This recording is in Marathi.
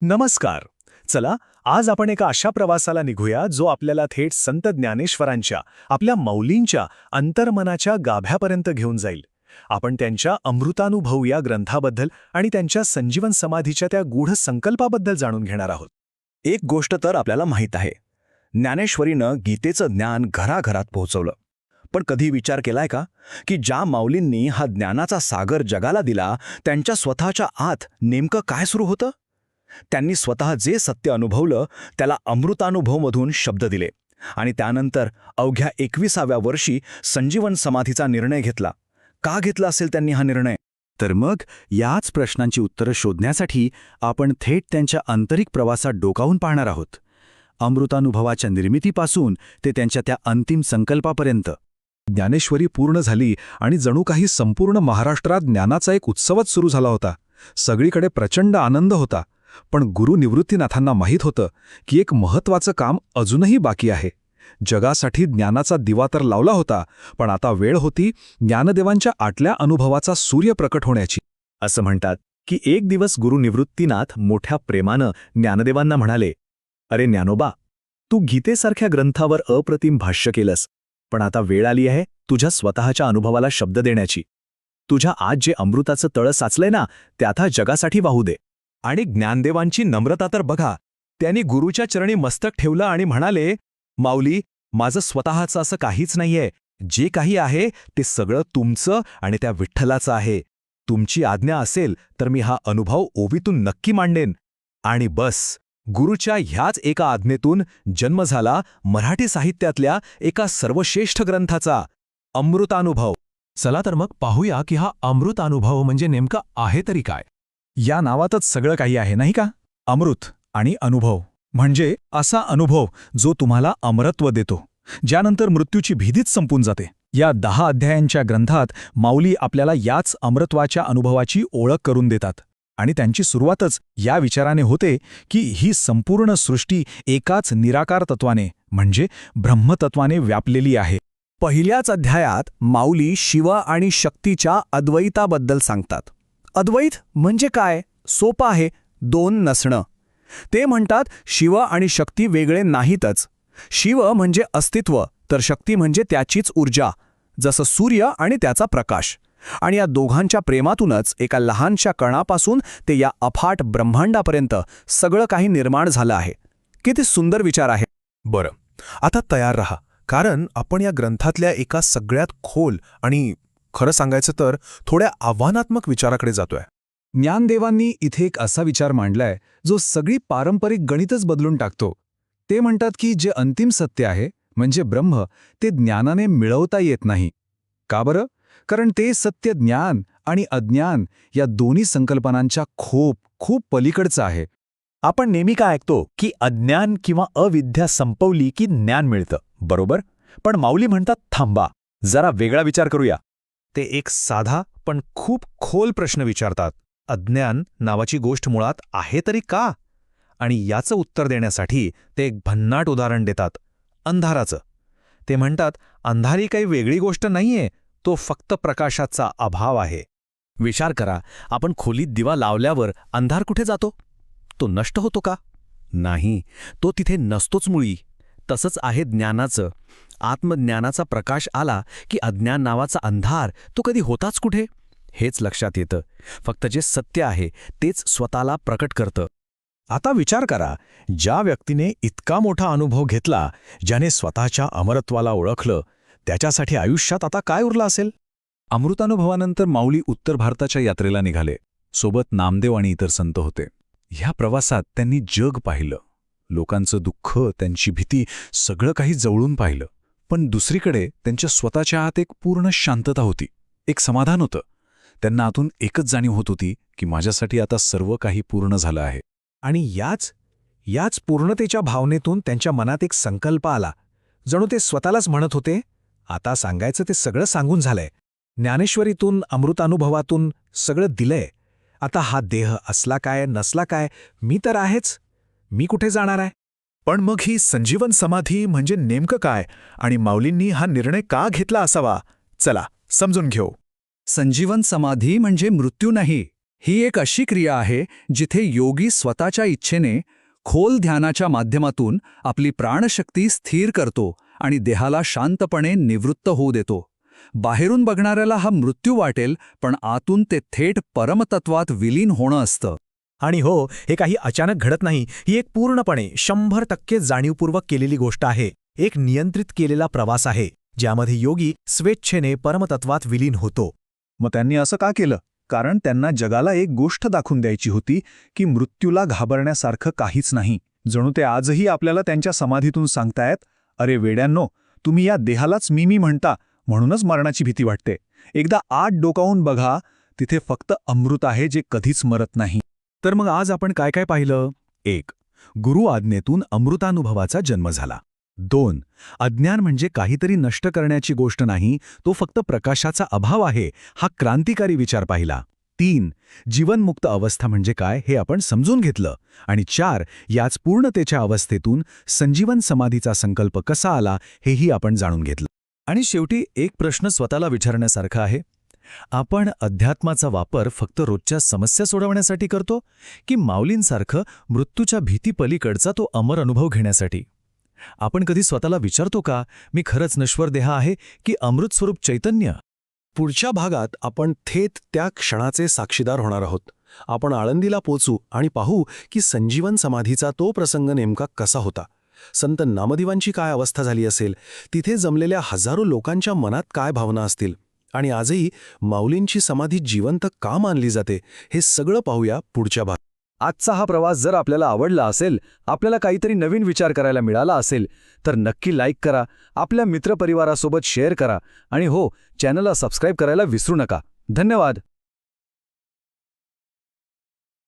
नमस्कार. चला आज आपण एका अशा प्रवासाला निघूया जो आपल्याला थेट संत ज्ञानेश्वरांच्या आपल्या मौलींच्या अंतर्मनाच्या गाभ्यापर्यंत घेऊन जाईल. आपण त्यांच्या अमृतानुभव या ग्रंथाबद्दल आणि त्यांच्या संजीवन समाधीच्या त्या गूढ संकल्पाबद्दल जाणून घेणार आहोत. एक गोष्ट तर आपल्याला माहीत आहे. ज्ञानेश्वरीनं गीतेचं ज्ञान घराघरात पोहोचवलं. पण कधी विचार केलाय का? की ज्या माऊलींनी हा ज्ञानाचा सागर जगाला दिला त्यांच्या स्वतःच्या आत नेमकं काय सुरू होतं? त्यांनी स्वतः जे सत्य अनुभवलं त्याला अमृतानुभवमधून शब्द दिले. आणि त्यानंतर अवघ्या एकविसाव्या वर्षी संजीवन समाधीचा निर्णय घेतला. का घेतला असेल त्यांनी हा निर्णय? तर मग याच प्रश्नांची उत्तरं शोधण्यासाठी आपण थेट त्यांच्या आंतरिक प्रवासात डोकावून पाहणार आहोत. अमृतानुभवाच्या निर्मितीपासून ते त्यांच्या त्या अंतिम संकल्पापर्यंत. ज्ञानेश्वरी पूर्ण झाली आणि जणू काही संपूर्ण महाराष्ट्रात ज्ञानाचा एक उत्सवच सुरू झाला होता. सगळीकडे प्रचंड आनंद होता. पण गुरु निवृत्तीनाथांना माहीत होतं की एक महत्वाचं काम अजूनही बाकी आहे. जगासाठी ज्ञानाचा दिवा तर लावला होता पण आता वेळ होती ज्ञानदेवांच्या आटल्या अनुभवाचा सूर्य प्रकट होण्याची. असं म्हणतात की एक दिवस गुरु निवृत्तीनाथ मोठ्या प्रेमानं ज्ञानदेवांना म्हणाले अरे ज्ञानोबा तू गीतेसारख्या ग्रंथावर अप्रतिम भाष्य केलंस पण आता वेळ आली आहे तुझ्या स्वतःच्या अनुभवाला शब्द देण्याची. तुझ्या आज जे अमृताचं तळं साचलंय ना ते आता जगासाठी वाहू दे. आणि ज्ञानदेवांची नम्रता तर बघा. त्यांनी गुरुच्या चरणी मस्तक ठेवलं आणि म्हणाले माऊली माझं स्वतःचं असं काहीच नाहीये. जे काही आहे ते सगळं तुमचं आणि त्या विठ्ठलाचं आहे. तुमची आज्ञा असेल तर मी हा अनुभव ओवीतून नक्की मांडेन. आणि बस. गुरुच्या ह्याच एका आज्ञेतून जन्म झाला मराठी साहित्यातल्या एका सर्वश्रेष्ठ ग्रंथाचा. अमृतानुभव. चला तर मग पाहूया की हा अमृतानुभव म्हणजे नेमका आहे तरी काय. या नावातच सगळं काही आहे नाही का? अमृत आणि अनुभव. म्हणजे असा अनुभव जो तुम्हाला अमरत्व देतो ज्यानंतर मृत्यूची भीतीच संपून जाते. या दहा अध्यायांच्या ग्रंथात माऊली आपल्याला याच अमृत्वाच्या अनुभवाची ओळख करून देतात. आणि त्यांची सुरुवातच या विचाराने होते की ही संपूर्ण सृष्टी एकाच निराकार तत्वाने म्हणजे ब्रह्मतत्वाने व्यापलेली आहे. पहिल्याच अध्यायात माऊली शिव आणि शक्तीच्या अद्वैताबद्दल सांगतात. अद्वैत म्हणजे काय? सोपं आहे. दोन नसणं. ते म्हणतात शिव आणि शक्ती वेगळे नाहीतच. शिव म्हणजे अस्तित्व तर शक्ती म्हणजे त्याचीच ऊर्जा जसं सूर्य आणि त्याचा प्रकाश. आणि या दोघांच्या प्रेमातूनच एका लहानशा कणापासून ते या अफाट ब्रह्मांडापर्यंत सगळं काही निर्माण झालं आहे. किती सुंदर विचार आहे. बरं. आता तयार रहा. कारण आपण या ग्रंथातल्या एका सगळ्यात खोल आणि खरं सांगायचं तर थोड्या आव्हानात्मक विचाराकडे जातोय. ज्ञानदेवांनी इथे एक असा विचार मांडलाय जो सगळी पारंपरिक गणितच बदलून टाकतो. ते म्हणतात की जे अंतिम सत्य आहे म्हणजे ब्रह्म ते ज्ञानाने मिळवता येत नाही. का बरं? कारण ते सत्य ज्ञान आणि अज्ञान या दोन्ही संकल्पनांच्या खूप खूप पलीकडचं आहे. आपण नेहमी काय ऐकतो की अज्ञान किंवा अविद्या संपवली की ज्ञान मिळतं बरोबर? पण माऊली म्हणतात थांबा जरा वेगळा विचार करूया. ते एक साधा पण खूप खोल प्रश्न विचारतात. अज्ञान नावाची गोष्ट मुळात आहे तरी का? आणि याचं उत्तर देण्यासाठी ते एक भन्नाट उदाहरण देतात. अंधाराचं. ते म्हणतात अंधारी काही वेगळी गोष्ट नाहीये तो फक्त प्रकाशाचा अभाव आहे. विचार करा आपण खोलीत दिवा लावल्यावर अंधार कुठे जातो? तो नष्ट होतो का? नाही तो तिथे नसतोच मुळी. तसंच आहे ज्ञानाचं. आत्मज्ञानाचा प्रकाश आला की अज्ञान नावाचा अंधार तो कधी होताच कुठे? हेच लक्षात येतं. फक्त जे सत्य आहे तेच स्वतःला प्रकट करतं. आता विचार करा ज्या व्यक्तीने इतका मोठा अनुभव घेतला ज्याने स्वतःच्या अमरत्वाला ओळखलं त्याच्यासाठी आयुष्यात आता काय उरलं असेल? अमृतानुभवानंतर माऊली उत्तर भारताच्या यात्रेला निघाले. सोबत नामदेव आणि इतर संत होते. ह्या प्रवासात त्यांनी जग पाहिलं. लोकांचं दुःख त्यांची भीती सगळं काही जवळून पाहिलं. पण दुसरीकडे त्यांच्या स्वतःच्या आत एक पूर्ण शांतता होती. एक समाधान होतं. त्यांना आतून एकच जाणीव होत होती की माझ्यासाठी आता सर्व काही पूर्ण झालं आहे. आणि याच याच पूर्णतेच्या भावनेतून त्यांच्या मनात एक संकल्प आला. जणू ते स्वतःलाच म्हणत होते आता सांगायचं ते सगळं सांगून झालंय. ज्ञानेश्वरीतून अमृतानुभवातून सगळं दिलंय. आता हा देह असला काय नसला काय मी तर आहेच. मी कुठे जाणार आहे? पण मग ही संजीवन समाधी म्हणजे नेमकं काय आणि माऊलींनी हा निर्णय का घेतला असावा? चला समजून घेऊ. संजीवन समाधी म्हणजे मृत्यू नाही ही एक अशी क्रिया आहे जिथे योगी स्वतःच्या इच्छेने खोल ध्यानाच्या माध्यमातून आपली प्राणशक्ती स्थिर करतो आणि देहाला शांतपणे निवृत्त होऊ देतो. बाहेरून बघणाऱ्याला हा मृत्यू वाटेल पण आतून ते थेट परमतत्वात विलीन होणं असतं. आणि हो हे काही अचानक घडत नाही ही एक पूर्णपणे शंभर टक्के जाणीवपूर्वक केलेली गोष्ट आहे. एक नियंत्रित केलेला प्रवास आहे ज्यामध्ये योगी स्वेच्छेने परमतत्वात विलीन होतो. मग त्यांनी असं का केलं? कारण त्यांना जगाला एक गोष्ट दाखवून द्यायची होती की मृत्यूला घाबरण्यासारखं काहीच नाही. जणू ते आजही आपल्याला त्यांच्या समाधीतून सांगतायत अरे वेड्यांनो तुम्ही या देहालाच मी मी म्हणता म्हणूनच मरणाची भीती वाटते. एकदा आत डोकावून बघा तिथे फक्त अमृत आहे जे कधीच मरत नाही. तर मग आज आपण काय काय पाहिलं? एक गुरु आज्ञेतून अमृतानुभवाचा जन्म झाला. दोन अज्ञान म्हणजे काहीतरी नष्ट करण्याची गोष्ट नाही तो फक्त प्रकाशाचा अभाव आहे हा क्रांतिकारी विचार पाहिला. तीन जीवनमुक्त अवस्था म्हणजे काय हे आपण समजून घेतलं. आणि चार याच पूर्णतेच्या अवस्थेतून संजीवन समाधीचा संकल्प कसा आला हेही आपण जाणून घेतलं. आणि शेवटी एक प्रश्न स्वतःला विचारण्यासारखा आहे. आपण अध्यात्माचा वापर फक्त रोजच्या समस्या सोडवण्यासाठी करतो की माऊलींसारखं मृत्यूच्या भीतीपलीकडचा तो अमर अनुभव घेण्यासाठी? आपण कधी स्वतःला विचारतो का मी खरंच नश्वरदेह आहे की अमृत स्वरूप चैतन्य? पुढच्या भागात आपण थेट त्या क्षणाचे साक्षीदार होणार आहोत. आपण आळंदीला पोचू आणि पाहू की संजीवन समाधीचा तो प्रसंग नेमका कसा होता. संत नामदेवांची काय अवस्था झाली असेल? तिथे जमलेल्या हजारो लोकांच्या मनात काय भावना असतील? आणि आजही माऊलींची समाधी जिवंत का मानली जाते हे सगळं पाहूया पुढच्या भागात. आजचा हा प्रवास जर आपल्याला आवडला असेल आपल्याला काहीतरी नवीन विचार करायला मिळाला असेल तर नक्की लाईक करा आपल्या मित्रपरिवारासोबत शेअर करा आणि हो चॅनलला सबस्क्राईब करायला विसरू नका. धन्यवाद.